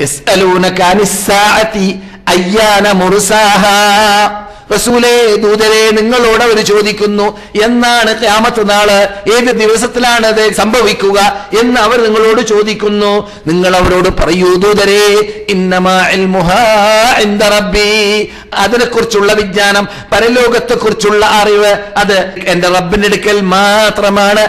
يسألونك عن الساعة أيان مرساها റസൂലേ ദൂതരെ നിങ്ങളോട് അവർ ചോദിക്കുന്നു എന്നാണ് ക്യാമത്ത് നാൾ ഏത് ദിവസത്തിലാണ് അത് സംഭവിക്കുക എന്ന് അവർ നിങ്ങളോട് ചോദിക്കുന്നു. നിങ്ങൾ അവരോട് പറയൂ ദൂതരെ ഇന്നമാ കുറിച്ചുള്ള വിജ്ഞാനം വിജ്ഞാനം പരലോകത്തെക്കുറിച്ചുള്ള അറിവ് അത് എന്റെ റബ്ബിന്റെ അടുക്കൽ മാത്രമാണ്.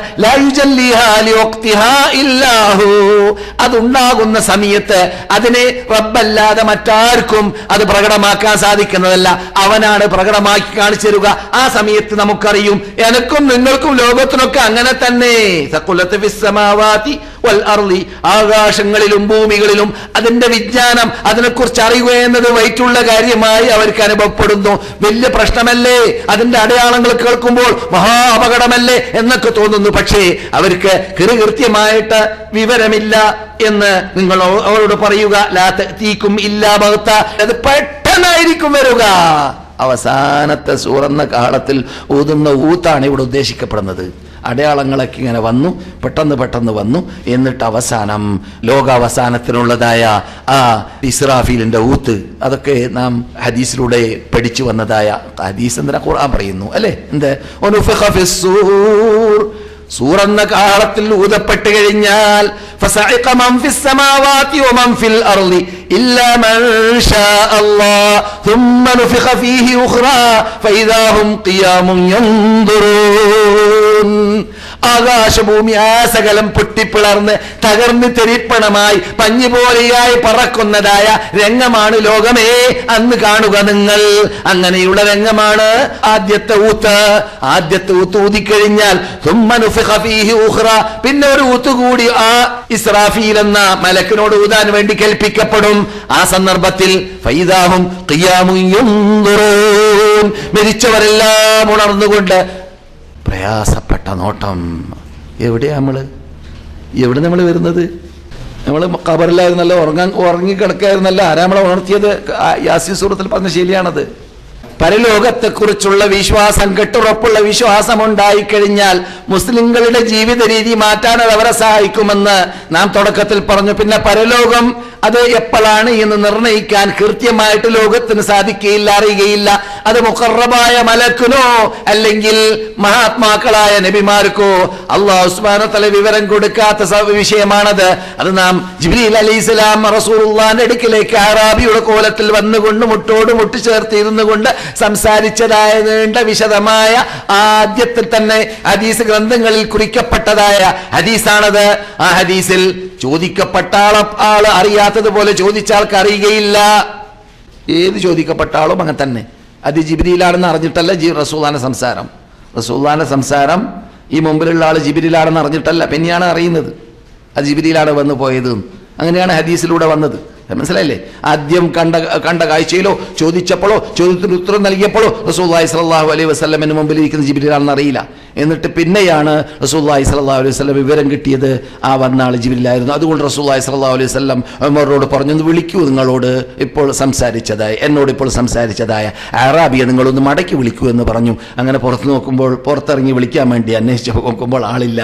അതുണ്ടാകുന്ന സമയത്ത് അതിനെ റബ്ബല്ലാതെ മറ്റാർക്കും അത് പ്രകടമാക്കാൻ സാധിക്കുന്നതല്ല. അവനാണ് പ്രകടമാക്കി കാണിച്ചു തരുക ആ സമയത്ത് നമുക്കറിയും എനക്കും നിങ്ങൾക്കും ലോകത്തിനൊക്കെ അങ്ങനെ തന്നെ. സക്കുലത്ത് ഫിസ്സമാവാതി വൽ അർളി. ആകാശങ്ങളിലും ഭൂമികളിലും അതിന്റെ വിജ്ഞാനം അതിനെക്കുറിച്ച് അറിയുക എന്നത് വൈറ്റുള്ള കാര്യമായി അവർക്ക് അനുഭവപ്പെടുന്നു. വലിയ പ്രശ്നമല്ലേ? അതിന്റെ അടയാളങ്ങൾ കേൾക്കുമ്പോൾ മഹാ അപകടമല്ലേ എന്നൊക്കെ തോന്നുന്നു. പക്ഷേ അവർക്ക് കൃത്യമായിട്ട് വിവരമില്ല എന്ന് നിങ്ങൾ അവരോട് പറയുക. ലാത്ത തീക്കും ഇല്ലാ ഭഗത്ത അത് പെട്ടെന്നായിരിക്കും വരിക. അവസാനത്തെ സൂറന്ന കാലത്തിൽ ഊതുന്ന ഊത്താണ് ഇവിടെ ഉദ്ദേശിക്കപ്പെടുന്നത്. അടയാളങ്ങളൊക്കെ ഇങ്ങനെ വന്നു പെട്ടെന്ന് പെട്ടെന്ന് വന്നു. എന്നിട്ട് അവസാനം ലോകാവസാനത്തിനുള്ളതായ ആ ഇസ്രാഫീലിന്റെ ഊത്ത് അതൊക്കെ നാം ഹദീസിലൂടെ പഠിച്ചു വന്നതായ ഹദീസ് എന്തിനാ ഖുർആൻ പറയുന്നു അല്ലേ? എന്ത്? സൂറന്ന കാലത്തിൽ ഊതപ്പെട്ട് കഴിഞ്ഞാൽ ഫീഹി ഉഖ്റ ഫൈദാഹും ഖിയാമുൻ യൻദുറൂൻ ആകാശഭൂമി ആസകലം പൊട്ടിപ്പിളർന്ന് തകർന്ന് തെരിപ്പണമായി പഞ്ഞുപോലെയായി പറക്കുന്നതായ രംഗമാണ് ലോകമേ. അന്ന് കാണുക നിങ്ങൾ. അങ്ങനെയുള്ള രംഗമാണ് ആദ്യത്തെ ഊത്ത്. ആദ്യത്തെ ഊത്ത് ഊതിക്കഴിഞ്ഞാൽ പിന്നെ ഒരു ഊത്ത് കൂടി ആ ഇസ്രാഫീൽ എന്ന മലക്കിനോട് ഊതാൻ വേണ്ടി കേൾപ്പിക്കപ്പെടും. ആ സന്ദർഭത്തിൽ ഫൈദാഹും മരിച്ചവരെല്ലാം ഉണർന്നുകൊണ്ട് പ്രയാസപ്പെട്ട നോട്ടം. എവിടെയാ നമ്മൾ എവിടെ നമ്മൾ വരുന്നത്? നമ്മൾ കബറിലായിരുന്നല്ലോ ഉറങ്ങാൻ ഉറങ്ങിക്കിടക്കായിരുന്നല്ലോ. ആരാ നമ്മളെ ഉണർത്തിയത്? യാസി സൂറത്തിൽ പറഞ്ഞ ശരിയാണത് പരലോകത്തെക്കുറിച്ചുള്ള വിശ്വാസം കെട്ടുറപ്പുള്ള വിശ്വാസം ഉണ്ടായിക്കഴിഞ്ഞാൽ മുസ്ലിങ്ങളുടെ ജീവിത രീതി മാറ്റാൻ അത് അവരെ സഹായിക്കുമെന്ന് നാം തുടക്കത്തിൽ പറഞ്ഞു. പിന്നെ പരലോകം അത് എപ്പോഴാണ് എന്ന് നിർണയിക്കാൻ കൃത്യമായിട്ട് ലോകത്തിന് സാധിക്കുകയില്ല അറിയുകയില്ല. അത് മുഖറബായ മലക്കിനോ അല്ലെങ്കിൽ മഹാത്മാക്കളായ നബിമാർക്കോ അള്ളാഹു ഉസ്മാനോ തല വിവരം കൊടുക്കാത്ത വിഷയമാണത്. അത് നാം ജിബ്രീൽ അലി ഇസ്ലാം റസൂൽ അടുക്കിലേക്ക് ആറാബിയുടെ കോലത്തിൽ വന്നുകൊണ്ട് മുട്ടോട് മുട്ടിച്ചേർത്തിരുന്നു കൊണ്ട് സംസാരിച്ചതായ നീണ്ട വിശദമായ ആദ്യത്തിൽ തന്നെ ഹദീസ് ഗ്രന്ഥങ്ങളിൽ കുറിക്കപ്പെട്ടതായ ഹദീസാണത്. ആ ഹദീസിൽ ചോദിക്കപ്പെട്ട ആളെ ആൾ അറിയാത്തതുപോലെ ചോദിച്ച ആൾക്ക് അറിയുകയില്ല. ഏത് ചോദിക്കപ്പെട്ട ആളും അങ്ങനെ തന്നെ. അത് ജിബിരിയിലാണെന്ന് അറിഞ്ഞിട്ടല്ല ജി റസൂദാന സംസാരം. റസൂദാന സംസാരം ഈ മുമ്പിലുള്ള ആൾ ജിബിരിയിലാണെന്ന് അറിഞ്ഞിട്ടല്ല. പിന്നെയാണ് അറിയുന്നത്. അത് ജിബിരിയിലാണ് വന്നു പോയത്. അങ്ങനെയാണ് ഹദീസിലൂടെ വന്നത്. മനസ്സിലായില്ലേ? ആദ്യം കണ്ട കണ്ട കാഴ്ചയിലോ ചോദിച്ചപ്പോഴോ ചോദ്യത്തിന് ഉത്തരം നൽകിയപ്പോഴോ റസൂല്ലായി സലാഹു അലൈഹി വസ്ലമിന് മുമ്പിൽ ഇരിക്കുന്ന ജിബിലാണെന്ന് അറിയില്ല. എന്നിട്ട് പിന്നെയാണ് റസൂല്ലായി സല്ലാ അലൈഹി വസ്ലം വിവരം കിട്ടിയത് ആ വന്ന ആൾ ജിബിരിലായിരുന്നു. അതുകൊണ്ട് റസൂല്ലായി സല്ലാ അലൈഹി വസ്ലം ഉമറോട് പറഞ്ഞു "ഒന്ന് വിളിക്കൂ നിങ്ങളോട്. ഇപ്പോൾ സംസാരിച്ചതായ എന്നോട് ഇപ്പോൾ സംസാരിച്ചതായ അറാബിയെ നിങ്ങളൊന്ന് മടക്കി വിളിക്കൂ എന്ന് പറഞ്ഞു. അങ്ങനെ പുറത്ത് നോക്കുമ്പോൾ പുറത്തിറങ്ങി വിളിക്കാൻ വേണ്ടി അന്വേഷിച്ച് നോക്കുമ്പോൾ ആളില്ല.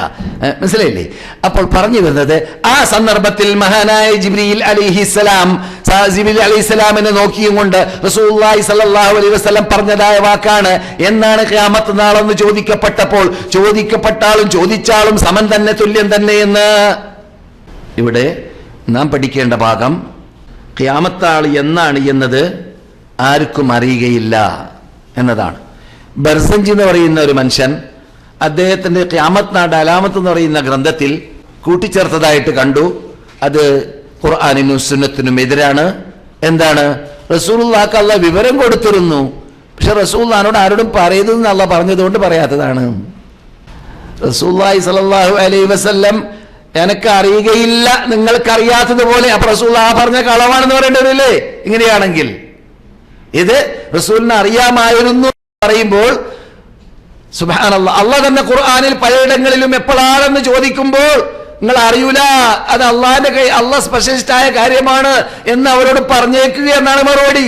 മനസ്സിലായില്ലേ? അപ്പോൾ പറഞ്ഞു വരുന്നത് ആ സന്ദർഭത്തിൽ മഹാനായ ജിബ്രീൽ അലിഹിസ്സലാം ജിബ്രീൽ അലിഹിസ്സലാമിനെ നോക്കിയും കൊണ്ട് റസൂലുള്ളാഹി സ്വല്ലല്ലാഹു അലൈഹി വസല്ലം പറഞ്ഞതായ വാക്കാണ്. എന്നാണ് ക്യാമത്ത് നാളെന്ന് ചോദിക്കപ്പെട്ടപ്പോൾ ചോദിക്കപ്പെട്ട ചോദിച്ചാലും സമൻ തന്നെ തുല്യം തന്നെ എന്ന്. ഇവിടെ നാം പഠിക്കേണ്ട ഭാഗം ക്യാമത്താൾ എന്നാണ് എന്നത് ആർക്കും അറിയുകയില്ല എന്നതാണ്. ബർസഞ്ചി എന്ന് പറയുന്ന ഒരു മനുഷ്യൻ അദ്ദേഹത്തിന്റെ ഖിയാമത്ത് നാട് അലാമത്ത് എന്ന് പറയുന്ന ഗ്രന്ഥത്തിൽ കൂട്ടിച്ചേർത്തതായിട്ട് കണ്ടു. അത് ഖുർആാനിനും സുന്നത്തിനും എതിരാണ്. എന്താണ്? റസൂലുള്ളാഹ്ക്ക് അല്ല വിവരം കൊടുത്തിരുന്നു. പക്ഷെ റസൂല്ലാനോട് ആരോടും പറയരുതെന്ന് എന്നല്ല പറഞ്ഞതുകൊണ്ട് പറയാത്തതാണ്. റസൂല്ലായി സല്ലല്ലാഹു അലൈഹി വസല്ലം എനക്ക് അറിയുകയില്ല നിങ്ങൾക്കറിയാത്തതുപോലെ. അപ്പൊ റസൂൽ ആ പറഞ്ഞ കളവാണെന്ന് പറയേണ്ടതില്ലേ? ഇങ്ങനെയാണെങ്കിൽ. ഇത് റസൂലിനെ അറിയാമായിരുന്നു പറയുമ്പോൾ സുബാനല്ല അള്ള തന്നെ ഖുർആാനിൽ പലയിടങ്ങളിലും എപ്പോഴാണെന്ന് ചോദിക്കുമ്പോൾ നിങ്ങൾ അറിയൂല അത് അള്ളാഹിന്റെ കൈ അള്ളാഹ് സ്പെഷ്യലിസ്റ്റ് ആയ കാര്യമാണ് എന്ന് അവരോട് പറഞ്ഞേക്കുക എന്നാണ് മറുപടി.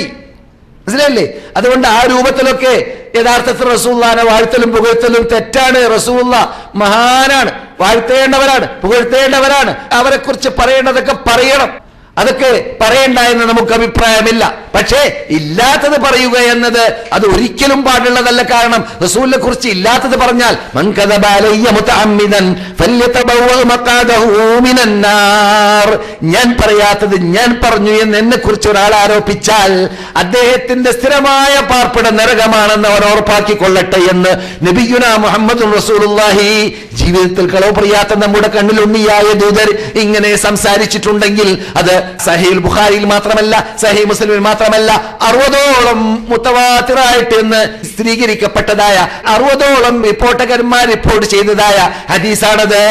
മനസ്സിലായില്ലേ? അതുകൊണ്ട് ആ രൂപത്തിലൊക്കെ യഥാർത്ഥത്തിൽ റസൂള്ളാനെ വാഴ്ത്തലും പുകഴ്ത്തലും തെറ്റാണ്. റസൂള്ള മഹാനാണ്. വാഴ്ത്തേണ്ടവരാണ് പുകഴ്ത്തേണ്ടവരാണ്. അവരെ കുറിച്ച് പറയേണ്ടതൊക്കെ പറയണം. അതൊക്കെ പറയണ്ട എന്ന് നമുക്ക് അഭിപ്രായമില്ല. പക്ഷേ ഇല്ലാത്തത് പറയുക എന്നത് അത് ഒരിക്കലും പാടുള്ളതല്ല കാരണം റസൂലിനെ കുറിച്ച് ഇല്ലാത്തത് പറഞ്ഞാൽ. ഞാൻ പറയാത്തത് ഞാൻ പറഞ്ഞു എന്ന് എന്നെ കുറിച്ച് ഒരാൾ ആരോപിച്ചാൽ അദ്ദേഹത്തിന്റെ സ്ഥിരമായ പാർപ്പിട നരകമാണെന്ന് അവർ ഉറപ്പാക്കിക്കൊള്ളട്ടെ എന്ന് നബിയുന മുഹമ്മദ് റസൂലുള്ളാഹി ജീവിതത്തിൽ കളവ് പറയാത്ത നമ്മുടെ കണ്ണിൽ ഉണ്ണിയായ ദൂതർ ഇങ്ങനെ സംസാരിച്ചിട്ടുണ്ടെങ്കിൽ അത് സഹീൽ ബുഖാരിയിൽ മാത്രമല്ല സഹീ മുസ്ലിമിൽ മാത്രമല്ല അറുപതോളം മുത്തവാത്തിറായിട്ട് ഇന്ന് സ്ഥിരീകരിക്കപ്പെട്ടതായ അറുപതോളം റിപ്പോർട്ടകന്മാർ റിപ്പോർട്ട് ചെയ്തതായ ഹദീസാണത്.